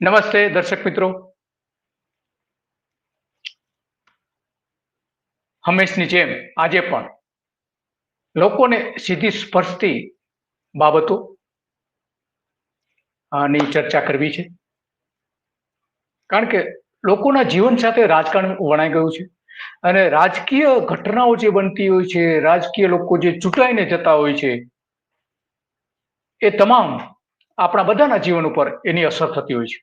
નમસ્તે, દર્શક મિત્રો. હંમેશની જેમ આજે પણ લોકોને સીધી સ્પર્શતી બાબતો ની ચર્ચા કરવી છે. કારણ કે લોકોના જીવન સાથે રાજકારણ વણાઈ ગયું છે અને રાજકીય ઘટનાઓ જે બનતી હોય છે, રાજકીય લોકો જે ચૂંટાઈને જતા હોય છે, એ તમામ આપણા બધાના જીવન ઉપર એની અસર થતી હોય છે.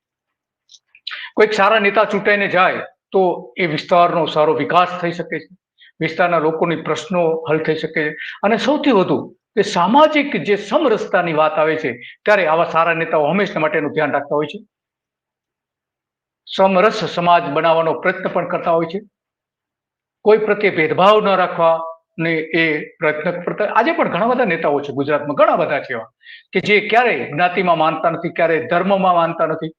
કોઈક સારા નેતા ચૂંટાઈને જાય, તો એ વિસ્તારનો સારો વિકાસ થઈ શકે છે. વિસ્તારના લોકોની પ્રશ્નો હલ થઈ શકે છે. અને સૌથી વધુ કે સામાજિક જે સમરસતાની વાત આવે છે, ત્યારે આવા સારા નેતાઓ હંમેશા માટેનું ધ્યાન રાખતા હોય છે. સમરસ સમાજ બનાવવાનો પ્રયત્ન પણ કરતા હોય છે. કોઈ પ્રત્યે ભેદભાવ ન રાખવા ને એ પ્રયત્ન કરતા આજે પણ ઘણા બધા નેતાઓ છે ગુજરાતમાં, ઘણા બધા છે કે જે ક્યારેય જ્ઞાતિમાં માનતા નથી, ક્યારેય ધર્મમાં માનતા નથી.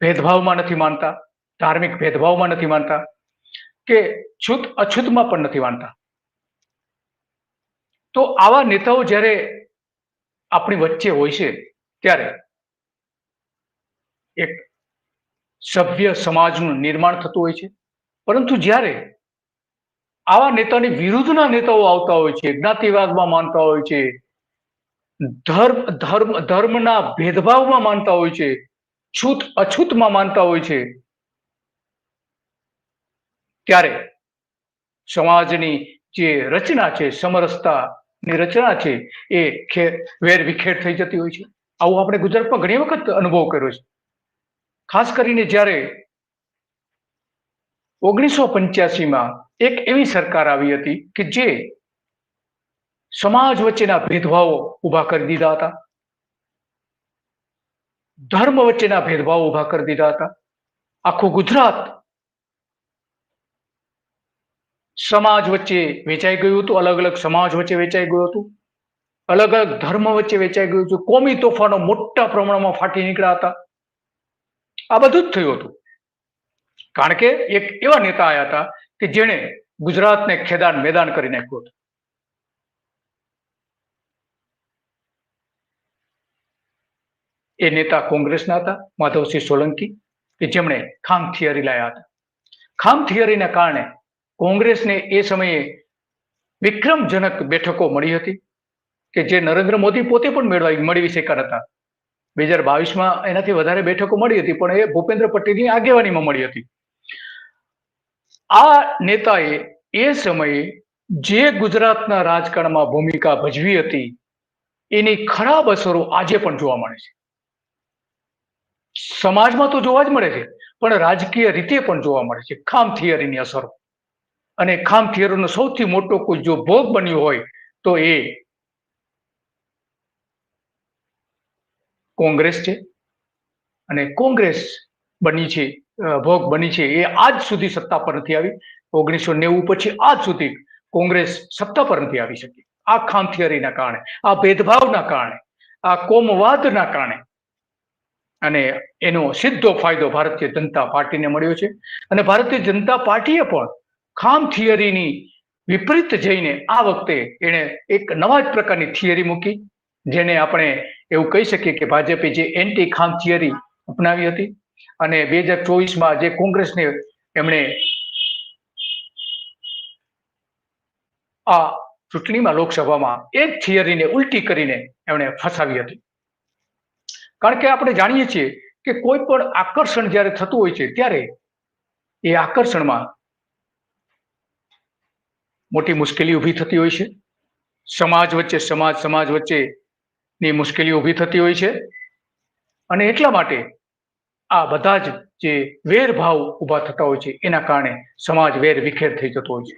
ભેદભાવમાં નથી માનતા, ધાર્મિક ભેદભાવમાં નથી માનતા કે છૂત અછૂતમાં પણ નથી માનતા. તો આવા નેતાઓ જ્યારે આપણી વચ્ચે હોય છે, ત્યારે એક સભ્ય સમાજનું નિર્માણ થતું હોય છે. પરંતુ જ્યારે આવા નેતાની વિરુદ્ધના નેતાઓ આવતા હોય છે, જ્ઞાતિવાદમાં માનતા હોય છે, ધર્મ ધર્મ, ધર્મના ભેદભાવમાં માનતા હોય છે છૂત, અછૂતમાં માનતા હોય છે. ત્યારે સમાજની જે રચના છે સમરસતાની રચના છે, એ વેર વિખેર થઈ જતી હોય છે. આવું આપણે ગુજરાતમાં ઘણી વખત અનુભવ કર્યો છે. ખાસ કરીને જ્યારે ઓગણીસો પંચ્યાસીમાં એક એવી સરકાર આવી હતી કે જે સમાજ વચ્ચેના ભેદભાવો ઊભા કરી દીધા હતા. ધર્મ વચ્ચેના ભેદભાવ ઊભા કરી દીધા હતા. આખું ગુજરાત સમાજ વચ્ચે વેચાઈ ગયું હતું, અલગ અલગ સમાજ વચ્ચે વેચાઈ ગયું હતું, અલગ અલગ ધર્મ વચ્ચે વેચાઈ ગયું હતું, કોમી તોફાનો મોટા પ્રમાણમાં ફાટી નીકળ્યા હતા. આ બધું જ થયું હતું. કારણ કે એક એવા નેતા આવ્યા હતા કે જેણે ગુજરાતને ખેદાન મેદાન કરી નાખ્યું હતું. એ નેતા કોંગ્રેસના હતા, માધવસિંહ સોલંકી, કે જેમણે ખામ થિયરી લાયા હતા. ખામ થિયરીના કારણે કોંગ્રેસને એ સમયે વિક્રમજનક બેઠકો મળી હતી, કે જે નરેન્દ્ર મોદી પોતે પણ મેળવી મેળવી શક્યા હતા. બે હજાર બાવીસમાં એનાથી વધારે બેઠકો મળી હતી, પણ એ ભૂપેન્દ્ર પટેલની આગેવાનીમાં મળી હતી. આ નેતાએ એ સમયે જે ગુજરાતના રાજકારણમાં ભૂમિકા ભજવી હતી, એની ખરાબ અસરો આજે પણ જોવા મળે છે. સમાજમાં તો જોવા જ મળે છે, પણ રાજકીય રીતે પણ જોવા મળે છે, ખામ થિયરીની અસરો. અને ખામ થિયરીનો સૌથી મોટો કોઈ જો ભોગ બન્યો હોય, તો એ કોંગ્રેસ છે. અને કોંગ્રેસ બની છે ભોગ બની છે, એ આજ સુધી સત્તા પર નથી આવી. ઓગણીસો નેવું પછી આજ સુધી કોંગ્રેસ સત્તા પર નથી આવી શકી. આ ખામ થિયરીના કારણે, આ ભેદભાવના કારણે, આ કોમવાદના કારણે અને એનો સીધો ફાયદો ભારતીય જનતા પાર્ટીને મળ્યો છે. અને ભારતીય જનતા પાર્ટીએ પણ ખામ થિયરીની વિપરીત જઈને આ વખતે એણે એક નવા જ પ્રકારની થિયરી મૂકી, જેને આપણે એવું કહી શકીએ કે ભાજપે જે એન્ટી ખામ થિયરી અપનાવી હતી અને બે હજાર ચોવીસમાં જે કોંગ્રેસને એમણે આ ચૂંટણીમાં લોકસભામાં એ જ થિયરીને ઉલટી કરીને એમણે ફસાવી હતી. કારણ કે આપણે જાણીએ છીએ કે કોઈ પણ આકર્ષણ જ્યારે થતું હોય છે, ત્યારે એ આકર્ષણમાં મોટી મુશ્કેલી ઊભી થતી હોય છે. સમાજ વચ્ચે સમાજ સમાજ વચ્ચે ની મુશ્કેલી ઊભી થતી હોય છે. અને એટલા માટે આ બધા જ જે વેરભાવ ઊભા થતા હોય છે, એના કારણે સમાજ વેર વિખેર થઈ જતો હોય છે.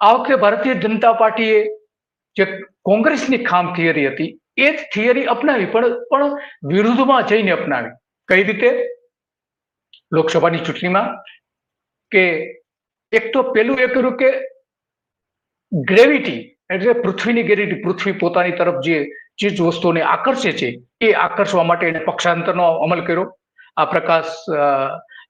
આ વખતે ભારતીય જનતા પાર્ટીએ જે કોંગ્રેસની ખામ થિયરી હતી એ જ થિયરી અપનાવી, પણ પણ વિરુદ્ધમાં જઈને અપનાવી. કઈ રીતે? લોકસભાની ચૂંટણીમાં કે એક તો પેલું એ કર્યું કે ગ્રેવિટી એટલે પૃથ્વીની ગ્રેવિટી પૃથ્વી પોતાની તરફ જે ચીજ વસ્તુઓને આકર્ષે છે, એ આકર્ષવા માટે એને પક્ષાંતરનો અમલ કર્યો. આ પ્રકાશ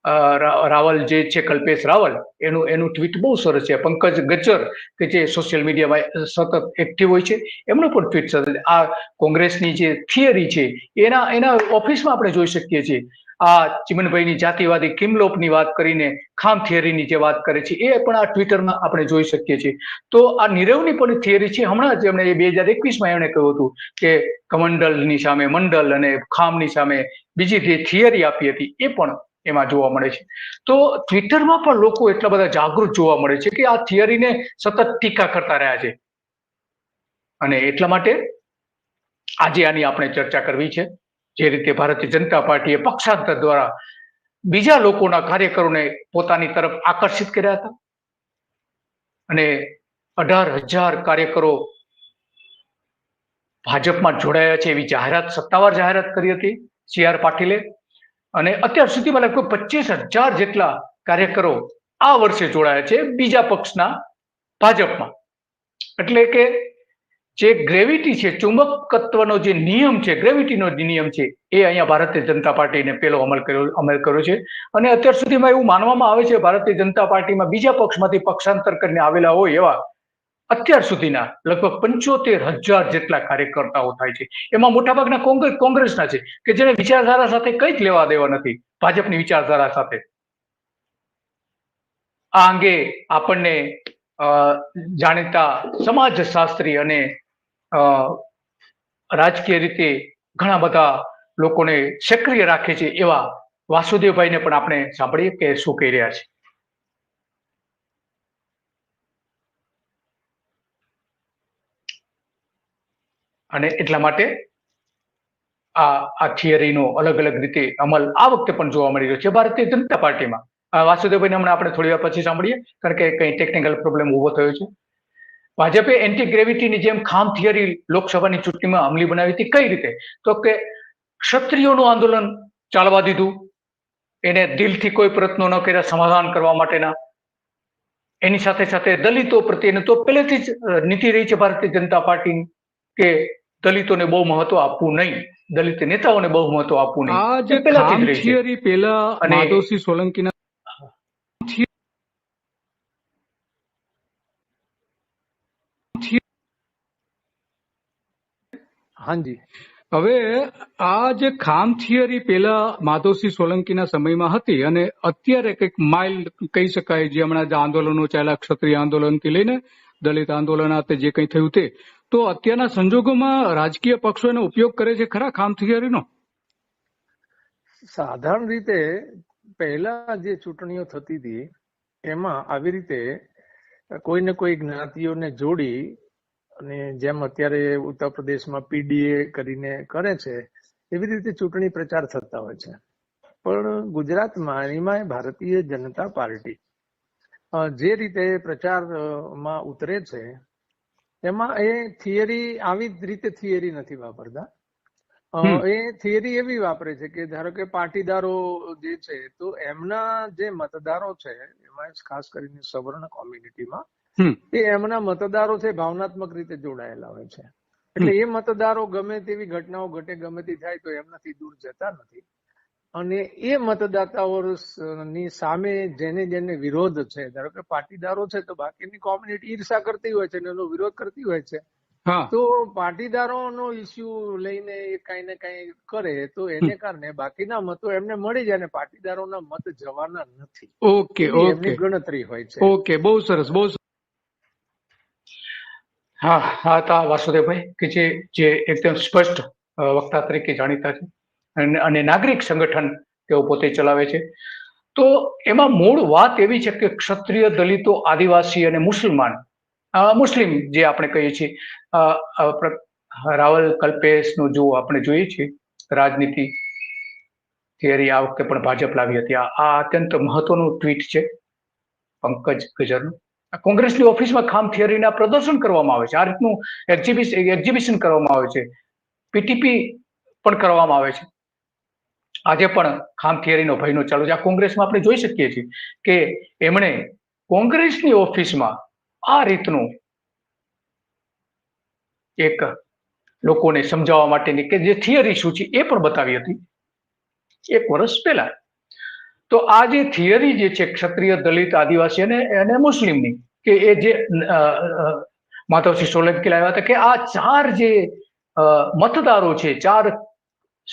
રાવલ જે છે કલ્પેશ રાવલ, એનું એનું ટ્વીટ બહુ સરસ છે. પંકજ ગજ્જર, કે જે સોશિયલ મીડિયામાં સતત એક્ટિવ હોય છે, એમનું પણ ટ્વીટ સરસ. આ કોંગ્રેસની જે થિયરી છે, એના એના ઓફિસમાં આપણે જોઈ શકીએ છીએ. આ ચિમનભાઈની જાતિવાદી કિમલોપની વાત કરીને ખામ થિયરીની જે વાત કરે છે, એ પણ આ ટ્વિટરમાં આપણે જોઈ શકીએ છીએ. તો આ નીરવની પણ થિયરી છે. હમણાં જ એમણે બે હજાર એકવીસમાં એમણે કહ્યું હતું કે કમંડલની સામે મંડલ અને ખામની સામે બીજી જે થિયરી આપી હતી, એ પણ એમાં જોવા મળે છે. તો ટ્વિટરમાં પણ લોકો એટલા બધા જાગૃત જોવા મળે છે કે આ થિયરીને સતત ટીકા કરતા રહ્યા છે. અને એટલા માટે આજે આની આપણે ચર્ચા કરવી છે. જે રીતે ભારતીય જનતા પાર્ટીએ પક્ષાંતર દ્વારા બીજા લોકોના કાર્યકરોને પોતાની તરફ આકર્ષિત કર્યા હતા. અને અઢાર હજાર કાર્યકરો ભાજપમાં જોડાયા છે એવી જાહેરાત સત્તાવાર જાહેરાત કરી હતી. સી આર પાટીલે અને અત્યાર સુધીમાં લગભગ પચીસ હજાર જેટલા કાર્યકરો આ વર્ષે જોડાયા છે બીજા પક્ષના ભાજપમાં. એટલે કે જે ગ્રેવિટી છે, ચુંબકત્વનો જે નિયમ છે ગ્રેવિટીનો જે નિયમ છે, એ અહીંયા ભારતીય જનતા પાર્ટીને પેલો અમલ કર્યો અમલ કર્યો છે. અને અત્યાર સુધીમાં એવું માનવામાં આવે છે, ભારતીય જનતા પાર્ટીમાં બીજા પક્ષમાંથી પક્ષાંતર કરીને આવેલા હોય એવા અત્યાર સુધીના લગભગ પંચોતેર હજાર જેટલા કાર્યકર્તાઓ થાય છે. એમાં મોટાભાગના કોંગ્રેસ કોંગ્રેસના છે, કે જેને વિચારધારા સાથે કંઈ જ લેવા દેવા નથી, ભાજપની વિચારધારા સાથે. આ અંગે આપણને જાણીતા સમાજશાસ્ત્રી અને રાજકીય રીતે ઘણા બધા લોકોને સક્રિય રાખે છે એવા વાસુદેવભાઈને પણ આપણે સાંભળીએ કે શું કહી રહ્યા છે. અને એટલા માટે આ આ થિયરીનો અલગ અલગ રીતે અમલ આ વખતે પણ જોવા મળી રહ્યો છે ભારતીય જનતા પાર્ટીમાં. વાસુદેવભાઈને હમણાં આપણે થોડી વાર પછી સાંભળીએ, કારણ કે કંઈ ટેકનિકલ પ્રોબ્લેમ ઊભો થયો છે. ભાજપે એન્ટી ગ્રેવિટીની જેમ ખામ થિયરી લોકસભાની ચૂંટણીમાં અમલી બનાવી હતી, કઈ રીતે? તો કે ક્ષત્રિયોનું આંદોલન ચાલવા દીધું, એને દિલથી કોઈ પ્રયત્નો ન કર્યા સમાધાન કરવા માટેના. એની સાથે સાથે દલિતો પ્રત્યેને તો પહેલેથી જ નીતિ રહી છે ભારતીય જનતા પાર્ટી કે દલિતોને બહુ મહત્વ આપવું નહીં. દલિત નેતાઓને બહુ મહત્વ આપવું નહીં. આ જે પહેલાથી થિયરી પેલા અને- માધવસિંહ સોલંકીના હાજી. હવે આ જે ખામ થિયરી પેલા માધવસિંહ સોલંકીના સમયમાં હતી અને અત્યારે કંઈક માઇલ કહી શકાય જે હમણાં જે આંદોલનો ચાલ્યા ક્ષત્રિય આંદોલનથી લઈને દલિત આંદોલન આ જે કંઈ થયું તે. તો અત્યારના સંજોગોમાં રાજકીય પક્ષો એનો ઉપયોગ કરે છે ખરા ખામ થિયરીનો? સાધારણ રીતે પહેલા જે ચૂંટણીઓ થતી હતી, એમાં આવી રીતે કોઈને કોઈ જ્ઞાતિઓને જોડી અને જેમ અત્યારે ઉત્તર પ્રદેશમાં પીડીએ કરીને કરે છે, એવી રીતે ચૂંટણી પ્રચાર થતા હોય છે. પણ ગુજરાતમાં એમાં ભારતીય જનતા પાર્ટી જે રીતે પ્રચારમાં ઉતરે છે એમાં એ થિયરી આવી જ રીતે થિયરી નથી વાપરતા. એ થિયરી એવી વાપરે છે કે ધારો કે પાટીદારો જે છે તો એમના જે મતદારો છે એમાં ખાસ કરીને સવર્ણ કોમ્યુનિટીમાં એ એમના મતદારો છે ભાવનાત્મક રીતે જોડાયેલા હોય છે. એટલે એ મતદારો ગમે તેવી ઘટનાઓ ઘટે ગમે તે થાય તો એમનાથી દૂર જતા નથી. અને એ મતદાતાઓ ની સામે જેને જેને વિરોધ છે ધારો કે પાટીદારો છે તો બાકીની કોમ્યુનિટી ઈર્ષા કરતી હોય છે એનો વિરોધ કરતી હોય છે. તો પાટીદારોનો ઇસ્યુ લઈને એ કઈ ને કઈ કરે તો એને કારણે બાકીના મતો એમને મળી જાય અને પાટીદારોના મત જવાના નથી. Okay okay. ગણતરી હોય છે. ઓકે બહુ સરસ બહુ હા હા તા વાસુદેવભાઈ કે જે જે એકદમ સ્પષ્ટ વક્તા તરીકે જાણીતા છે. અને નાગરિક સંગઠન તેઓ પોતે ચલાવે છે. તો એમાં મૂળ વાત એવી છે કે ક્ષત્રિય દલિતો, આદિવાસી અને મુસલમાન મુસ્લિમ જે આપણે કહીએ છીએ રાવલ કલ્પેશનું જો આપણે જોઈએ છીએ, રાજનીતિ થિયરી આ વખતે પણ ભાજપ લાવી હતી. આ અત્યંત મહત્વનું ટ્વીટ છે, પંકજ ગજરનું. કોંગ્રેસની ઓફિસમાં ખામ થિયરીના પ્રદર્શન કરવામાં આવે છે. આ રીતનું એક્ઝિબિશન કરવામાં આવે છે. પીટીપી પણ કરવામાં આવે છે. આજે પણ ખામ થિયરીનો ભયનો ચાલુ છે. આ કોંગ્રેસમાં આપણે જોઈ શકીએ છીએ કે એમણે કોંગ્રેસની ઓફિસમાં આ રીતનું એક લોકોને સમજાવવા માટેની કે જે થિયરી શું છે એ પણ બતાવી હતી એક વર્ષ પહેલા. તો આ જે થિયરી જે છે ક્ષત્રિય દલિત આદિવાસી અને અને મુસ્લિમની કે એ જે માધવસિંહ સોલંકી લાવ્યા હતા કે આ ચાર જે મતદારો છે, ચાર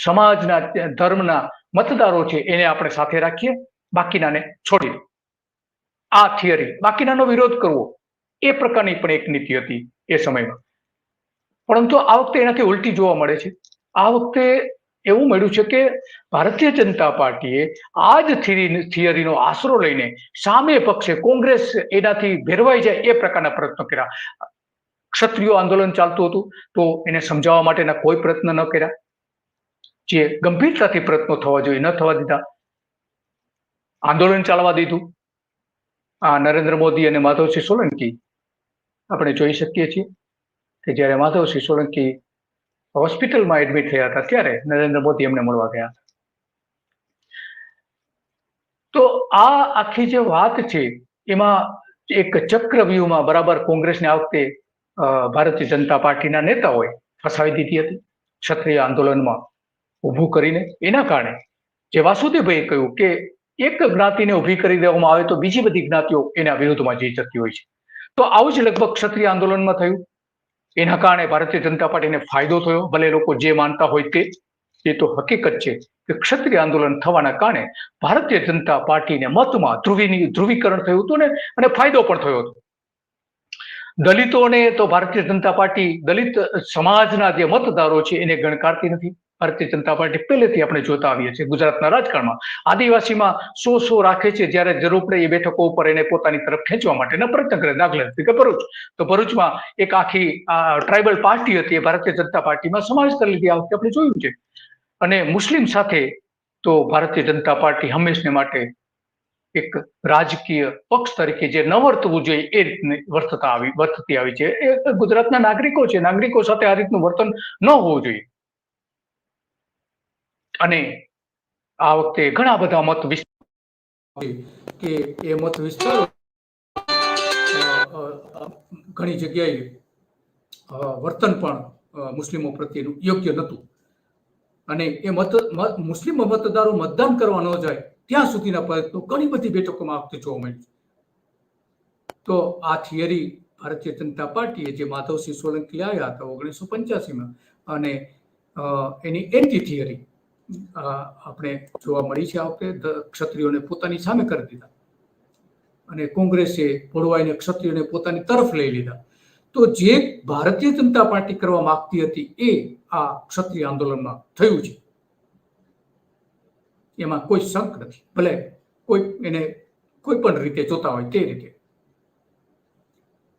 સમાજના ધર્મના મતદારો છે એને આપણે સાથે રાખીએ. બાકીનાને છોડી આ થિયરી. બાકીનાનો વિરોધ કરવો એ પ્રકારની પણ એક નીતિ હતી એ સમયમાં. પરંતુ આ વખતે એનાથી ઉલટી જોવા મળે છે. આ વખતે એવું મળ્યું છે કે ભારતીય જનતા પાર્ટીએ આ જ થિયરીનો આશરો લઈને સામે પક્ષે કોંગ્રેસ એનાથી ભેરવાઈ જાય એ પ્રકારના પ્રયત્નો કર્યા. ક્ષત્રિયો આંદોલન ચાલતું હતું તો એને સમજાવવા માટેના કોઈ પ્રયત્ન ન કર્યા. જે ગંભીરતાથી પ્રયત્નો થવા જોઈએ, ન થવા દીધા. આંદોલન ચાલવા દીધું. આ નરેન્દ્ર મોદી અને માધવસિંહ સોલંકી આપણે જોઈ શકીએ છીએ કે જ્યારે માધવસિંહ સોલંકી હોસ્પિટલમાં એડમિટ થયા હતા, ત્યારે નરેન્દ્ર મોદી એમને મળવા ગયા. હતા તો આ આખી જે વાત છે, એમાં એક ચક્રવ્યૂહમાં બરાબર કોંગ્રેસને આ વખતે ભારતીય જનતા પાર્ટીના નેતાઓએ ફસાવી દીધી હતી ક્ષત્રિય આંદોલનમાં. ઊભું કરીને એના કારણે જે વાસુદેવભાઈએ કહ્યું કે એક જ્ઞાતિને ઊભી કરી દેવામાં આવે તો બીજી બધી જ્ઞાતિઓ એના વિરોધમાં જઈ જતી હોય છે. તો આવું જ લગભગ ક્ષત્રિય આંદોલનમાં થયું. એના કારણે ભારતીય જનતા પાર્ટીને ફાયદો થયો. ભલે લોકો જે માનતા હોય તે એ તો હકીકત છે કે ક્ષત્રિય આંદોલન થવાના કારણે ભારતીય જનતા પાર્ટીને મતમાં ધ્રુવીની, ધ્રુવીકરણ થયું હતું ને, અને ફાયદો પણ થયો હતો. દલિતોને તો ભારતીય જનતા પાર્ટી દલિત સમાજના જે મતદારો છે એને ગણકારતી નથી. ભારતીય જનતા પાર્ટી પહેલેથી આપણે જોતા આવીએ છીએ ગુજરાતના રાજકારણમાં. આદિવાસીમાં સો સો રાખે છે જ્યારે જરૂર પડે એ બેઠકો ઉપર એને પોતાની તરફ ખેંચવા માટેના પ્રયત્ન કરે. દાખલા તરીકે ભરૂચ. તો ભરૂચમાં એક આખી ટ્રાઇબલ પાર્ટી હતી એ ભારતીય જનતા પાર્ટીમાં સમાવેશ કરી લીધી આ વખતે આપણે જોયું છે. અને મુસ્લિમ સાથે તો ભારતીય જનતા પાર્ટી હંમેશને માટે એક રાજકીય પક્ષ તરીકે જે ન વર્તવું જોઈએ એ રીતની વર્તતા આવી, વર્તતી આવી છે. એ ગુજરાતના નાગરિકો છે. નાગરિકો સાથે આ રીતનું વર્તન ન હોવું જોઈએ. અને આ વખતે ઘણા બધા મત વિસ્તાર કે એ મત વિસ્તારો ઘણી જગ્યાએ વર્તન પણ મુસ્લિમો પ્રત્યેનું યોગ્ય નહોતું. અને એ મત મુસ્લિમ મતદારો મતદાન કરવા ન જાય, ત્યાં સુધીના પ્રયત્નો ઘણી બધી બેઠકોમાં વખતે જોવા મળ્યું તો આ થિયરી ભારતીય જનતા પાર્ટીએ જે માધવસિંહ સોલંકી આવ્યા હતા ઓગણીસો પંચ્યાસીમાં, અને એની એન્ટી થિયરી આપણે જોવા મળી છે આ વખતે ક્ષત્રિયોને પોતાની સામે કરી દીધા. અને કોંગ્રેસે પોળવાઈને ક્ષત્રિયોને પોતાની તરફ લઈ લીધા. તો જે ભારતીય જનતા પાર્ટી કરવા માંગતી હતી એ આ ક્ષત્રિય આંદોલનમાં થયું છે. એમાં કોઈ શંક નથી. ભલે કોઈ એને કોઈ પણ રીતે જોતા હોય તે રીતે.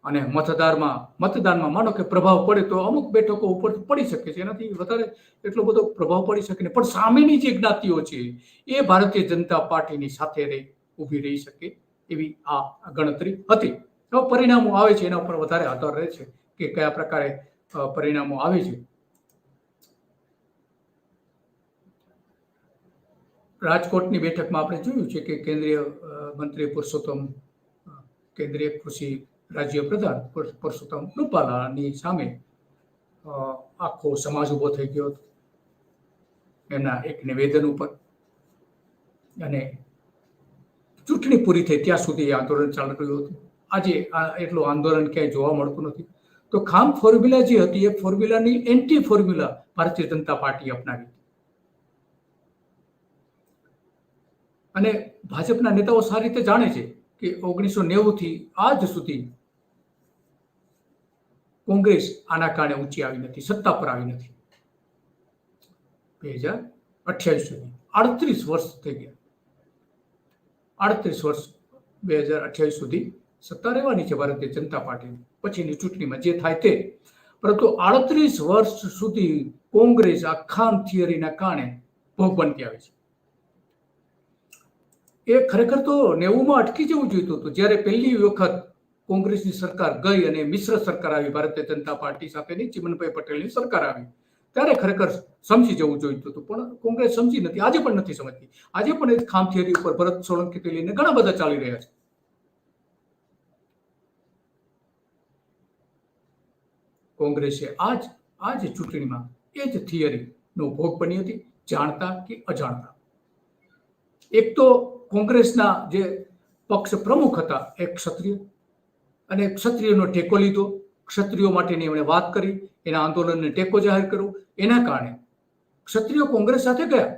અને મતદારમાં મતદાનમાં માનો કે પ્રભાવ પડે તો અમુક બેઠકો ઉપર પડી શકે છે. એનાથી વધારે એટલો બધો પ્રભાવ પડી શકે નહીં. પણ સામેની જે જ્ઞાતિઓ છે, એ ભારતીય જનતા પાર્ટીની સાથે રહી, ઊભી રહી શકે એવી આ ગણતરી હતી. હવે પરિણામો આવે છે, એના ઉપર વધારે આધાર રહે છે કે કયા પ્રકારે પરિણામો આવે છે. રાજકોટની બેઠકમાં આપણે જોયું છે કે કેન્દ્રીય મંત્રી પુરુષોત્તમ કેન્દ્રીય કૃષિ રાજ્ય પ્રધાન પુર- પુરુષોત્તમ રૂપાલાની સામે આખો સમાજ ઊભો થઈ ગયો હતો. એમના એક નિવેદન ઉપર. અને ચૂંટણી પૂરી થઈ ત્યાં સુધી આંદોલન ચાલુ રહ્યું હતું. આજે એટલું આંદોલન ક્યાંય જોવા મળતું નથી. તો ખામ ફોર્મ્યુલા જે હતી, એ ફોર્મ્યુલાની anti formula Bharatiya Janata party અપનાવી અને ભાજપના નેતાઓ સારી રીતે જાણે છે કે ઓગણીસો નેવું થી આજ સુધી કોંગ્રેસ આના કારણે ઊંચી આવી નથી, સત્તા પર આવી નથી. બે હજાર અઠ્યાવીસ સુધી. આડત્રીસ વર્ષ થઈ ગયા. આડત્રીસ વર્ષ બે હજાર અઠ્યાવીસ સુધી સત્તા રહેવાની છે ભારતીય જનતા પાર્ટીની. પછીની ચૂંટણીમાં જે થાય તે. પરંતુ આડત્રીસ વર્ષ સુધી કોંગ્રેસ આ ખામ થિયરીના કારણે ભોગ બનતી આવી છે. એ ખરેખર તો નેવુંમાં અટકી જવું જોઈતું હતું. જ્યારે પહેલી વખત કોંગ્રેસની સરકાર ગઈ અને મિશ્ર સરકાર આવી, ભારતીય જનતા પાર્ટી સાથેની ચિમનભાઈ પટેલની સરકાર આવી. ત્યારે ખરેખર સમજી જવું જોઈતું હતું, પણ કોંગ્રેસ સમજી નથી, આજે પણ નથી સમજતી. આજે પણ એ ખામ થિયરી ઉપર ભરત સોલંકીથી લઈને ઘણા બધા ચાલી રહ્યા છે. કોંગ્રેસે આજ આજ ચૂંટણીમાં એ જ થિયરીનો ભોગ બની હતી, જાણતા કે અજાણતા. એક તો કોંગ્રેસના જે પક્ષ પ્રમુખ હતા એ ક્ષત્રિય અને ક્ષત્રિયનો ટેકો લીધો. ક્ષત્રિયો માટેની એમણે વાત કરી, એના આંદોલનને ટેકો જાહેર કર્યો. એના કારણે ક્ષત્રિયો કોંગ્રેસ સાથે ગયા.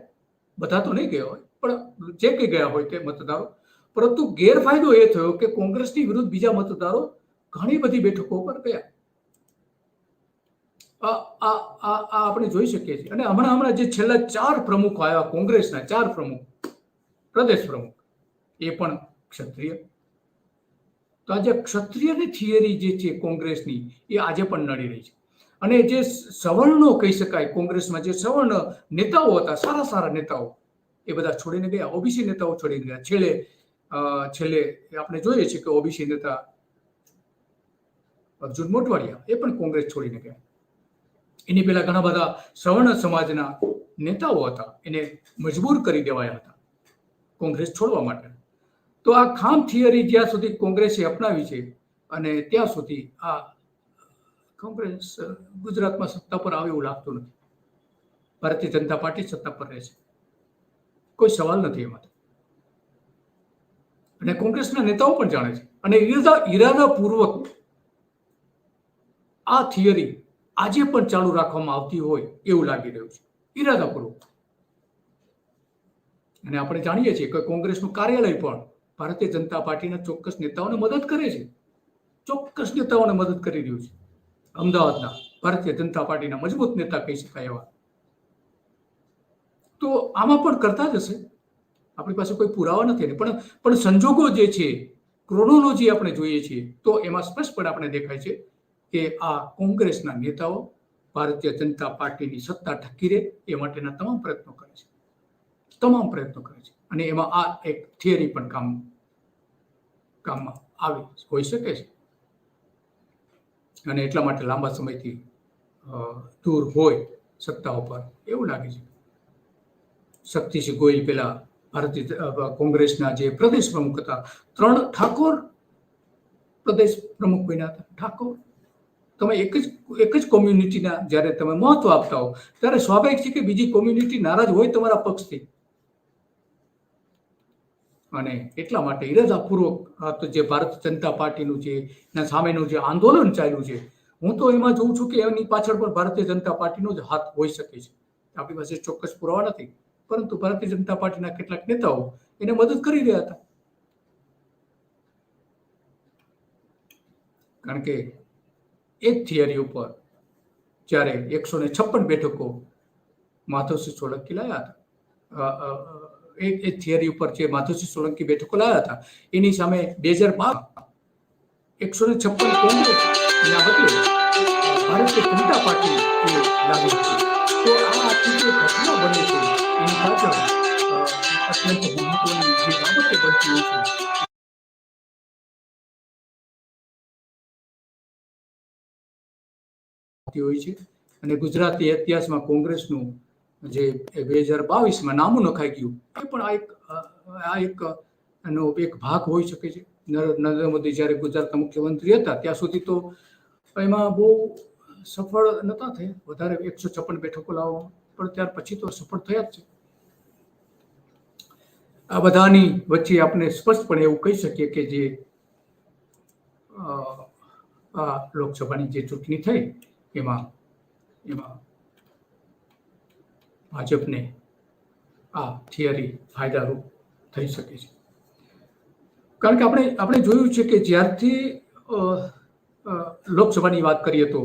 બધા તો નહીં ગયા હોય, પણ જે કંઈ ગયા હોય તે મતદારો. પરંતુ ગેરફાયદો એ થયો કે કોંગ્રેસની વિરુદ્ધ બીજા મતદારો ઘણી બધી બેઠકો પર ગયા. આ આ આપણે જોઈ શકીએ છીએ. અને હમણાં હમણાં જે છેલ્લા ચાર પ્રમુખો આવ્યા, કોંગ્રેસના ચાર પ્રમુખ, પ્રદેશ પ્રમુખ, એ પણ ક્ષત્રિય. તો આજે ક્ષત્રિયની થિયરી જે છે કોંગ્રેસની, એ આજે પણ નડી રહી છે. અને જે સવર્ણો કહી શકાય કોંગ્રેસમાં, જે સવર્ણ નેતાઓ હતા, સારા સારા નેતાઓ, એ બધા છોડીને ગયા. ઓબીસી નેતાઓ છોડીને ગયા. છેલ્લે છેલ્લે આપણે જોઈએ છીએ કે ઓબીસી નેતા અર્જુન મોટવાડિયા, એ પણ કોંગ્રેસ છોડીને ગયા. એની પહેલા ઘણા બધા સવર્ણ સમાજના નેતાઓ હતા. એને મજબૂર કરી દેવાયા હતા કોંગ્રેસ છોડવા માટે. તો આ ખામ થિયરી જ્યાં સુધી કોંગ્રેસે અપનાવી છે અને ત્યાં સુધી આ કોંગ્રેસ ગુજરાતમાં સત્તા પર આવે એવું લાગતું નથી. ભારતીય જનતા પાર્ટી સત્તા પર રહેશે કોઈ સવાલ નથી એમાં. અને કોંગ્રેસના નેતાઓ પણ જાણે છે. અને ઈરાદા, ઈરાદાપૂર્વક આ થિયરી આજે પણ ચાલુ રાખવામાં આવતી હોય એવું લાગી રહ્યું છે. ઈરાદાપૂર્વક. અને આપણે જાણીએ છીએ કે કોંગ્રેસનું કાર્યાલય પણ ભારતીય જનતા પાર્ટીના ચોક્કસ નેતાઓને મદદ કરે છે. ચોક્કસ નેતાઓને મદદ કરી રહ્યું છે. અમદાવાદના ભારતીય જનતા પાર્ટીના મજબૂત નેતા કહી શકાય એવા. તો આમાં પણ કરતા જ હશે આપણી પાસે કોઈ પુરાવા નથી પણ પણ સંજોગો જે છે, ક્રોનોલોજી આપણે જોઈએ છીએ, તો એમાં સ્પષ્ટપણે આપણે દેખાય છે કે આ કોંગ્રેસના નેતાઓ ભારતીય જનતા પાર્ટીની સત્તા ઠકી રહે એ માટેના તમામ પ્રયત્નો કરે છે. તમામ પ્રયત્નો કરે છે. અને એમાં આ એક થિયરી પણ કામ કામમાં આવી, હોઈ શકે છે. અને એટલા માટે લાંબા સમયથી દૂર હોય સત્તાઓ પર એવું લાગે છે. શક્તિસિંહ ગોયલ પેલા ભારતીય કોંગ્રેસના જે પ્રદેશ પ્રમુખ હતા, ત્રણ ઠાકોર પ્રદેશ પ્રમુખ બન્યા હતા. ઠાકોર. તમે એક જ એક જ કોમ્યુનિટીના જ્યારે તમે મહત્વ આપતા હો, ત્યારે સ્વાભાવિક છે કે બીજી કોમ્યુનિટી નારાજ હોય તમારા પક્ષથી. અને એટલા માટે ઇરાદાપૂર્વક આ તો જે ભારતીય જનતા પાર્ટીનું જે, એના સામેનું જે આંદોલન ચાલ્યું છે, હું તો એમાં જોઉં છું કે એની પાછળ પણ ભારતીય જનતા પાર્ટીનો જ હાથ હોઈ શકે છે. આપણી પાસે ચોક્કસ પુરાવા નથી, પરંતુ ભારતીય જનતા પાર્ટીના કેટલાક નેતાઓ એને મદદ કરી રહ્યા હતા. કારણ કે એ જ થિયરી ઉપર જ્યારે એકસો ને છપ્પન બેઠકો માધવસિંહ સોલંકી લાયા હતા એ થિયરી ઉપર જે માધુસિંહ સોલંકી બેઠકો લાયા હતા, એની સામે બે હજાર બાર એકસો ને છપ્પન કોંગ્રેસ એના બદલે ભારતીય જનતા પાર્ટી એ હતી. તો આ જે ઘટના બને છે, એની પાછળ અત્યંત મહત્વની જે બાબતો બનતી હોય છે. હોય છે. અને ગુજરાતી ઇતિહાસમાં કોંગ્રેસનું જે બે હજાર બાવીસમાં નામું નખાઈ ગયું, એ પણ આ એક આ એક, એનો એક ભાગ હોઈ શકે છે. નરેન્દ્ર મોદી જ્યારે ગુજરાતના મુખ્યમંત્રી હતા, ત્યાં સુધી તો એમાં બહુ સફળ નતા થયા. વધારે એકસો છપ્પન બેઠકો લાવવામાં પણ ત્યાર પછી તો સફળ થયા જ છે. આ બધાની વચ્ચે આપણે સ્પષ્ટપણે એવું કહી શકીએ કે જે આ લોકસભાની જે ચૂંટણી થઈ, એમાં એમાં ભાજપને આ થિયરી ફાયદારૂપ થઈ શકે છે. કારણ કે આપણે આપણે જોયું છે કે જ્યારથી લોકસભાની વાત કરીએ તો,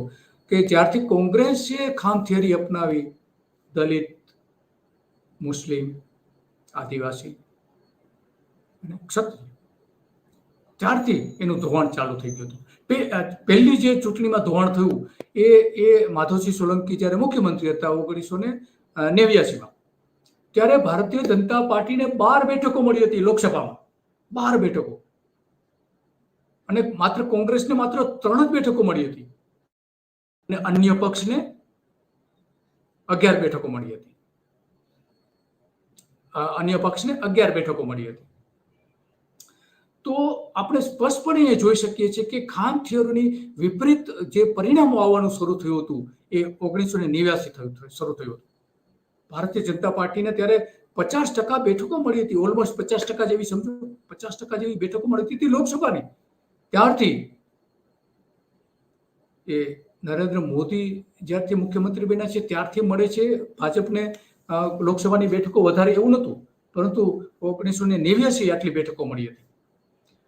કે જ્યારથી કોંગ્રેસે ખામ થિયરી અપનાવી, દલિત, મુસ્લિમ, આદિવાસી અને ક્ષત્રિય, ત્યારથી એનું ધોવાણ ચાલુ થઈ ગયું હતું. પહેલી જે ચૂંટણીમાં ધોવાણ થયું, એ એ માધવસિંહ સોલંકી જ્યારે મુખ્યમંત્રી હતા ઓગણીસો ને નેવ્યાસીમાં. ત્યારે ભારતીય જનતા પાર્ટીને બાર બેઠકો મળી હતી લોકસભામાં. બાર બેઠકો. અને માત્ર કોંગ્રેસને માત્ર ત્રણ જ બેઠકો મળી હતી. અને અન્ય પક્ષને અગિયાર બેઠકો મળી હતી. અન્ય પક્ષને અગિયાર બેઠકો મળી હતી. તો આપણે સ્પષ્ટપણે એ જોઈ શકીએ છીએ કે ખાન થિયરીની વિપરીત જે પરિણામો આવવાનું શરૂ થયું હતું એ ઓગણીસો ને નેવ્યાસી થયું- શરૂ થયું હતું. ભારતીય જનતા પાર્ટીને ત્યારે પચાસ ટકા બેઠકો મળી હતી ઓલમોસ્ટ પચાસ ટકા જેવી સમજો, પચાસ ટકા જેવી બેઠકો મળી હતી લોકસભાની. ત્યારથી એ નરેન્દ્ર મોદી જ્યારથી મુખ્યમંત્રી બન્યા છે, ત્યારથી મળે છે ભાજપને લોકસભાની બેઠકો વધારે એવું નહોતું, પરંતુ ઓગણીસો ને નેવ્યાસી આટલી બેઠકો મળી હતી.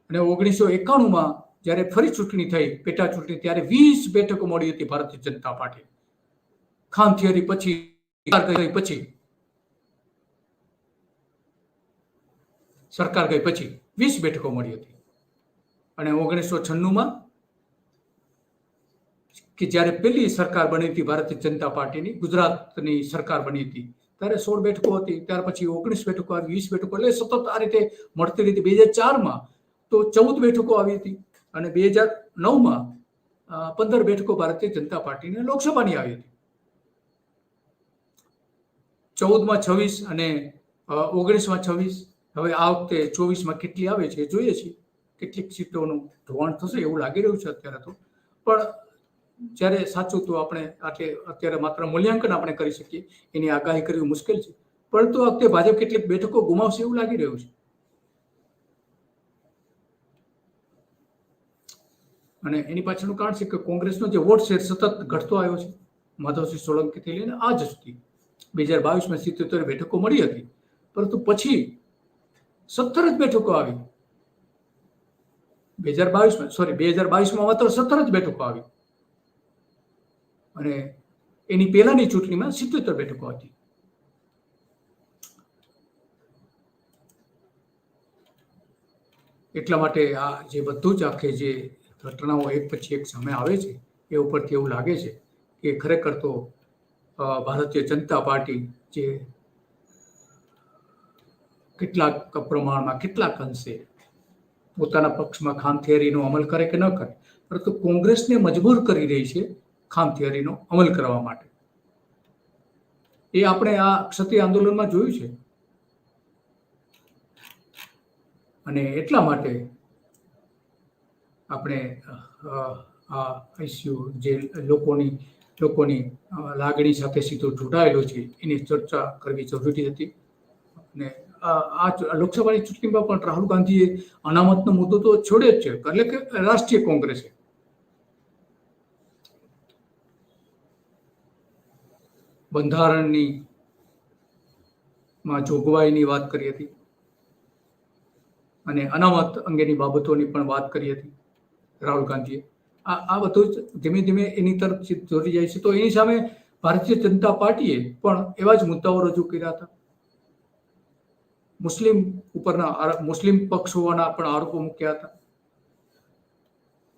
અને ઓગણીસો એકાણુંમાં જ્યારે ફરી ચૂંટણી થઈ, પેટા ચૂંટણી, ત્યારે વીસ બેઠકો મળી હતી ભારતીય જનતા પાર્ટી ખાન થિયરી પછી સરકાર ગઈ પછી. સરકાર ગઈ પછી વીસ બેઠકો મળી હતી. અને ઓગણીસો છન્નુંમાં કે જ્યારે પહેલી સરકાર બની હતી ભારતીય જનતા પાર્ટીની, ગુજરાતની સરકાર બની હતી, ત્યારે સોળ બેઠકો હતી, ત્યાર પછી ઓગણીસ બેઠકો આવી, વીસ બેઠકો એટલે સતત આ રીતે મળતી હતી. બે હજાર ચારમાં તો ચૌદ બેઠકો આવી હતી અને બે હજાર નવમાં પંદર બેઠકો ભારતીય જનતા પાર્ટીને લોકસભાની આવી હતી. ચૌદમાં છવ્વીસ અને ઓગણીસમાં છવ્વીસ. હવે આ વખતે ચોવીસમાં કેટલી આવે છે એ જોઈએ છીએ. કેટલીક સીટોનું ધોવાણ થશે એવું લાગી રહ્યું છે અત્યારે તો. પણ જ્યારે સાચું તો આપણે આટલે, અત્યારે માત્ર મૂલ્યાંકન આપણે કરી શકીએ. એની આગાહી કરવી મુશ્કેલ છે. પરંતુ આ વખતે ભાજપ કેટલીક બેઠકો ગુમાવશે એવું લાગી રહ્યું છે. અને એની પાછળનું કારણ છે કે કોંગ્રેસનો જે વોટ શેર સતત ઘટતો આવ્યો છે. માધવસિંહ સોલંકીથી લઈને આજ સુધી. બે હજાર બાવીસમાં સિત્યોતેર બેઠકો મળી હતી. પરંતુ પછી સત્તર જ બેઠકો આવી. બે હજાર બાવીસમાં સોરી બે હજાર બાવીસમાં માત્ર સત્તર જ બેઠકો આવી. અને એની પહેલાની ચૂંટણીમાં સિત્યોતેર બેઠકો હતી. એટલા માટે આ જે બધું જ આખે જે ઘટનાઓ એક પછી એક સામે આવે છે, એ ઉપરથી એવું લાગે છે કે ખરેખર તો ભારતીય જનતા પાર્ટી જે કેટલાક પ્રમાણમાં કેટલાક અંશે પોતાના પક્ષમાં ખામ થિયરીનો અમલ કરે કે ન કરે, પરંતુ કોંગ્રેસને મજબૂર કરી રહી છે ખામ થિયરીનો અમલ કરવા માટે. એ આપણે આ ક્ષત્રિય આંદોલનમાં જોયું છે. અને એટલા માટે આપણે આ આઈસીયુ જે લોકોની લોકોની લાગણી સાથે સીધો જોડાયેલો છે. એની ચર્ચા કરવી જરૂરી હતી. અને આ લોકસભાની ચૂંટણીમાં પણ રાહુલ ગાંધીએ અનામતનો મુદ્દો તો છોડ્યો જ છે. એટલે કે રાષ્ટ્રીય કોંગ્રેસે. બંધારણની માં જોગવાઈની વાત કરી હતી. અને અનામત અંગેની બાબતોની પણ વાત કરી હતી રાહુલ ગાંધીએ. આ આ બધું જ ધીમે ધીમે એની તરફ દોરી જાય છે. તો એની સામે ભારતીય જનતા પાર્ટીએ પણ એવા જ મુદ્દાઓ રજૂ કર્યા હતા. મુસ્લિમ ઉપરના મુસ્લિમ પક્ષ હોવાના પણ આરોપો મૂક્યા હતા.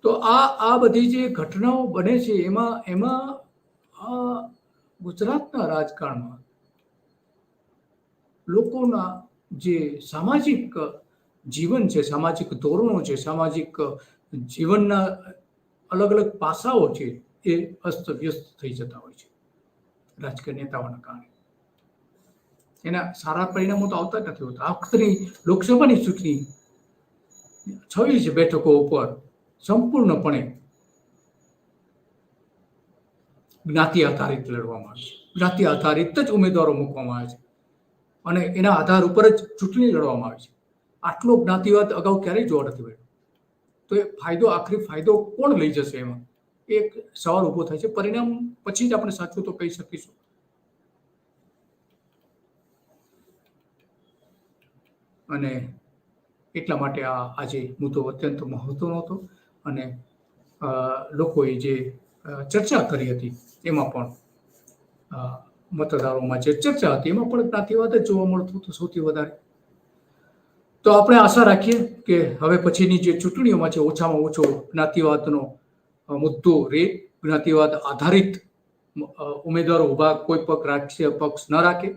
તો આ આ બધી જે ઘટનાઓ બને છે, એમાં એમાં ગુજરાતના રાજકારણમાં લોકોના જે સામાજિક જીવન છે, સામાજિક ધોરણો છે, સામાજિક જીવનના અલગ અલગ પાસાઓ છે એ અસ્ત વ્યસ્ત થઈ જતા હોય છે રાજકીય નેતાઓના કારણે. એના સારા પરિણામો તો આવતા નથી હોતા. આ વખતની લોકસભાની ચૂંટણી છવ્વીસ બેઠકો ઉપર સંપૂર્ણપણે જ્ઞાતિ આધારિત લડવામાં આવે છે. જ્ઞાતિ આધારિત જ ઉમેદવારો મૂકવામાં આવે છે. અને એના આધાર ઉપર જ ચૂંટણી લડવામાં આવે છે. આટલો જ્ઞાતિવાદ અગાઉ ક્યારેય જોવા નથી મળ્યો. તો એ ફાયદો, આખરી ફાયદો કોણ લઈ જશે એમાં? એક સવાલ ઊભો થાય છે. પરિણામ પછી જ આપણે સાચું તો કહી શકીશું. અને એટલા માટે આ આજે મુદ્દો અત્યંત મહત્વનો હતો અને લોકોએ જે ચર્ચા કરી હતી એમાં પણ મતદારોમાં જે ચર્ચા હતી એમાં પણ જ્ઞાતિવાદ જ જોવા મળતો હતો સૌથી વધારે. તો આપણે આશા રાખીએ કે હવે પછીની જે ચૂંટણીઓમાં છે, ઓછામાં ઓછો જ્ઞાતિવાદનો મુદ્દો રે. જ્ઞાતિવાદ આધારિત ઉમેદવારો ઊભા કોઈ પક્ષ રાજકીય પક્ષ ન રાખે.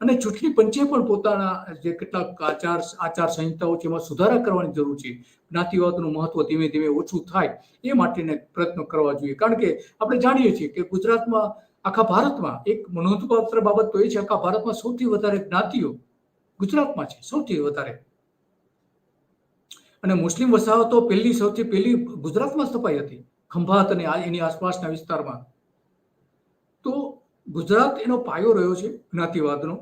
અને ચૂંટણી પંચે પણ પોતાના જે કેટલાક આચાર આચાર સંહિતાઓ છે, એમાં સુધારા કરવાની જરૂર છે. જ્ઞાતિવાદનું મહત્વ ધીમે ધીમે ઓછું થાય એ માટેને પ્રયત્નો કરવા જોઈએ. કારણ કે આપણે જાણીએ છીએ કે ગુજરાતમાં, આખા ભારતમાં એક નોંધપાત્ર બાબત તો એ છે, આખા ભારતમાં સૌથી વધારે જ્ઞાતિઓ ગુજરાતમાં છે, સૌથી વધારે. અને મુસ્લિમ વસાહતો પહેલી સૌથી પહેલી ગુજરાતમાં સ્થપાઈ હતી, ખંભાત અને એની આસપાસના વિસ્તારમાં. તો ગુજરાત એનો પાયો રહ્યો છે જ્ઞાતિવાદનો.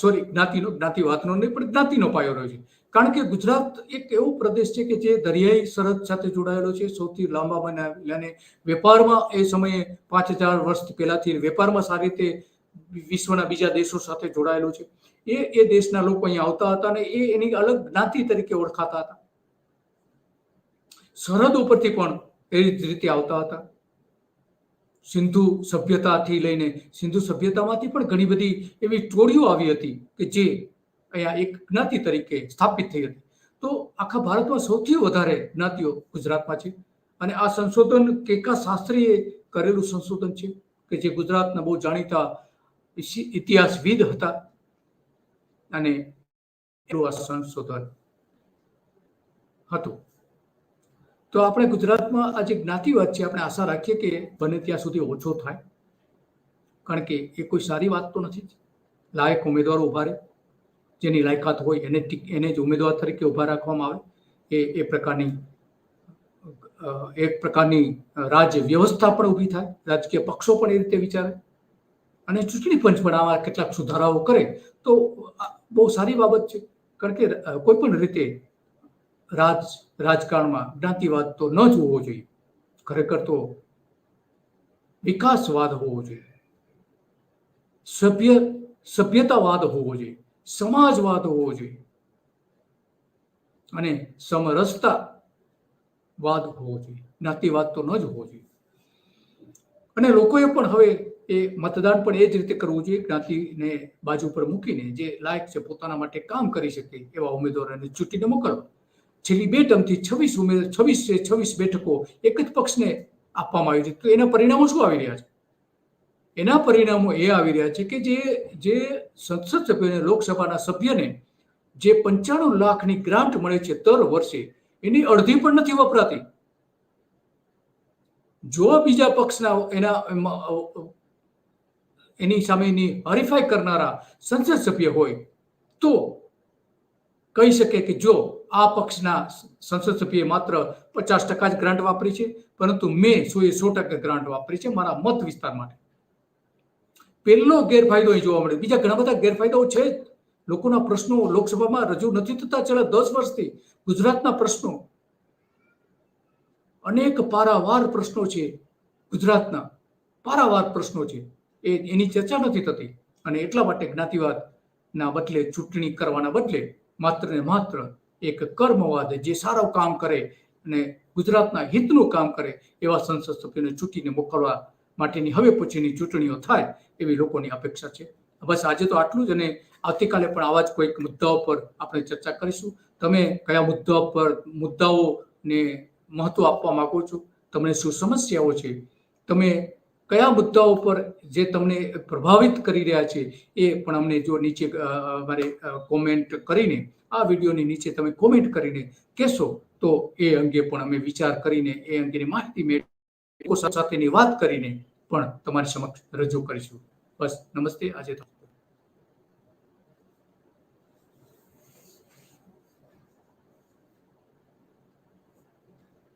સોરી જ્ઞાતિનો, જ્ઞાતિવાદનો નહીં, પણ જ્ઞાતિનો પાયો રહ્યો છે. કારણ કે ગુજરાત એક એવો પ્રદેશ છે કે જે દરિયાઈ સરહદ સાથે જોડાયેલો છે. સૌથી લાંબા અને વેપારમાં એ સમયે પાંચ હજાર વર્ષ પહેલાથી વેપારમાં સારી રીતે વિશ્વના બીજા દેશો સાથે જોડાયેલો છે. એ એ દેશના લોકો અહીંયા આવતા હતા અને એ એની અલગ જ્ઞાતિ તરીકે ઓળખાતા હતા. સરહદ ઉપરથી પણ એ જ રીતે આવતા હતા. સિંધુ સભ્યતાથી લઈને, સિંધુ સભ્યતામાંથી પણ ઘણી બધી એવી ટોળીઓ આવી હતી કે જે અહીંયા એક જ્ઞાતિ તરીકે સ્થાપિત થઈ હતી. તો આખા ભારતમાં સૌથી વધારે જ્ઞાતિઓ ગુજરાતમાં છે. અને આ સંશોધન કેકા શાસ્ત્રીએ કરેલું સંશોધન છે કે જે ગુજરાતના બહુ જાણીતા ઇતિહાસવિદ હતા. અને એવું આ સંશોધન હતું. તો આપણે ગુજરાતમાં આ જે જ્ઞાતિવાદ છે, આપણે આશા રાખીએ કે બને ત્યાં સુધી ઓછો થાય. કારણ કે એ કોઈ સારી વાત તો નથી લાયક ઉમેદવારો ઊભા રહે. જેની લાયકાત હોય એને એને જ ઉમેદવાર તરીકે ઊભા રાખવામાં આવે. એ એ પ્રકારની એક પ્રકારની રાજ્ય વ્યવસ્થા પણ ઊભી થાય. રાજકીય પક્ષો પણ એ રીતે વિચારે. અને ચૂંટણી પંચ પણ આવા કેટલાક સુધારાઓ કરે. તો બહુ સારી બાબત છે. કારણ કે કોઈ પણ રીતે રાજ, રાજકારણમાં જ્ઞાતિવાદ તો ન જ હોવો જોઈએ. ખરેખર તો વિકાસવાદ હોવો જોઈએ. સભ્ય, સભ્યતાવાદ હોવો જોઈએ. સમાજવાદ હોવો જોઈએ. અને સમરસતા વાદ હોવો જોઈએ. જ્ઞાતિવાદ તો ન જ હોવો જોઈએ. અને લોકોએ પણ હવે એ મતદાન પણ એ જ રીતે કરવું જોઈએ, જ્ઞાતિને બાજુ પર મૂકીને જે લાયક છે, પોતાના માટે કામ કરી શકે એવા ઉમેદવારોને ચૂંટીને મોકલવા છેલ્લી બે ટર્મથી છવ્વીસ ઉમેદ, છવ્વીસ છવ્વીસ બેઠકો એક જ પક્ષને આપવામાં આવી છે. તો એના પરિણામો શું આવી રહ્યા છે? એના પરિણામો એ આવી રહ્યા છે કે જે જે સંસદ સભ્યને લોકસભાના સભ્યને જે પંચાણું લાખની ગ્રાન્ટ મળે છે દર વર્ષે, એની અડધી પણ નથી વપરાતી. જો બીજા પક્ષના એના એની સામેની હરીફાઈ કરનારા સંસદ સભ્ય હોય તો કહી શકે કે જો આ પક્ષના સંસદ સભ્યએ માત્ર પચાસ ટકા જ ગ્રાન્ટ વાપરી છે, પરંતુ મેં સો એ સો ટકા ગ્રાન્ટ વાપરી છે મારા મત વિસ્તાર માટે. પહેલો ગેરફાયદો એ જોવા મળે. બીજા ઘણા બધા ગેરફાયદાઓ છે લોકોના પ્રશ્નો લોકસભામાં રજૂ નથી થતા છેલ્લા દસ વર્ષથી. ગુજરાતના પ્રશ્નો અનેક પારાવાર પ્રશ્નો છે. ગુજરાતના પારાવાર પ્રશ્નો છે. એ એની ચર્ચા નથી થતી. અને એટલા માટે જ્ઞાતિવાદના બદલે ચૂંટણી કરવાના બદલે માત્ર ને માત્ર એક કર્મવાદ જે સારું કામ કરે અને ગુજરાતના હિતનું કામ કરે એવા સંસદ સભ્યોને ચૂંટીને મોકલવા માટેની હવે પછીની ચૂંટણીઓ થાય એવી લોકોની અપેક્ષા છે. બસ આજે તો આટલું જ અને આવતીકાલે પણ આવા જ કોઈક મુદ્દાઓ પર આપણે ચર્ચા કરીશું. તમે કયા મુદ્દાઓ પર મુદ્દાઓને મહત્વ આપવા માગો છો? તમને શું સમસ્યાઓ છે? તમે કયા મુદ્દાઓ પર જે તમને પ્રભાવિત કરી રહ્યા છે એ પણ અમને જો નીચે અમારે કોમેન્ટ કરીને, આ વિડીયોની નીચે તમે કોમેન્ટ કરીને કહેશો, તો એ અંગે પણ અમે વિચાર કરીને, એ અંગેની માહિતી મેળવી સાથેની વાત કરીને પણ તમારી સમક્ષ રજૂ કરીશું. બસ, નમસ્તે, આજે